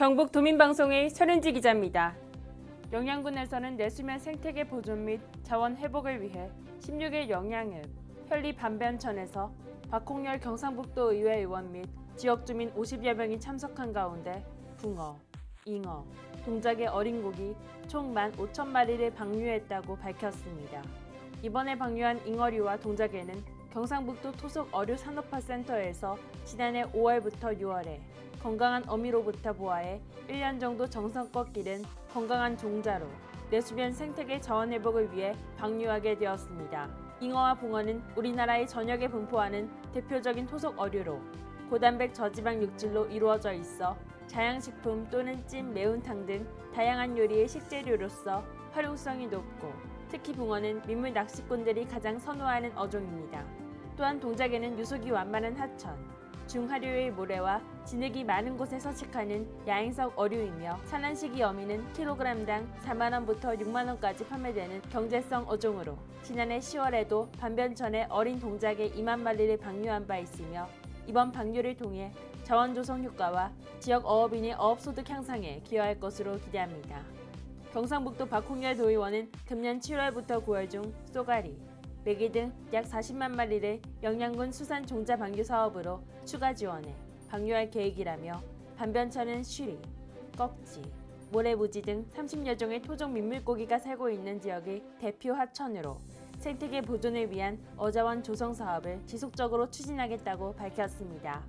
경북 도민방송의 서른지 기자입니다. 영양군에서는 내수면 생태계 보존 및 자원 회복을 위해 16일 영양읍 현리 반변천에서 박홍열 경상북도 의회 의원 및 지역 주민 50여 명이 참석한 가운데 붕어, 잉어, 동작의 어린 고기 총 15,000마리를 방류했다고 밝혔습니다. 이번에 방류한 잉어류와 동작에는 경상북도 토속 어류 산업화 센터에서 지난해 5월부터 6월에 건강한 어미로부터 보아해 1년 정도 정성껏 기른 건강한 종자로 내수변 생태계 자원 회복을 위해 방류하게 되었습니다. 잉어와 붕어는 우리나라의 전역에 분포하는 대표적인 토속 어류로 고단백 저지방 육질로 이루어져 있어 자양식품 또는 찜, 매운탕 등 다양한 요리의 식재료로서 활용성이 높고 특히 붕어는 민물 낚시꾼들이 가장 선호하는 어종입니다. 또한 동작에는 유속이 완만한 하천, 중하류의 모래와 진흙이 많은 곳에 서식하는 야행성 어류이며 산란 시기 어미는 킬로그램당 4만원부터 6만원까지 판매되는 경제성 어종으로 지난해 10월에도 반변천에 어린 동작의 2만 마리를 방류한 바 있으며 이번 방류를 통해 자원 조성 효과와 지역 어업인의 어업 소득 향상에 기여할 것으로 기대합니다. 경상북도 박홍열 도의원은 금년 7월부터 9월 중 쏘가리, 메기 등 약 40만 마리를 영양군 수산 종자 방류 사업으로 추가 지원해 방류할 계획이라며 반변천은 쉬리, 꺽지, 모래무지 등 30여 종의 토종 민물고기가 살고 있는 지역의 대표 하천으로 생태계 보존을 위한 어자원 조성 사업을 지속적으로 추진하겠다고 밝혔습니다.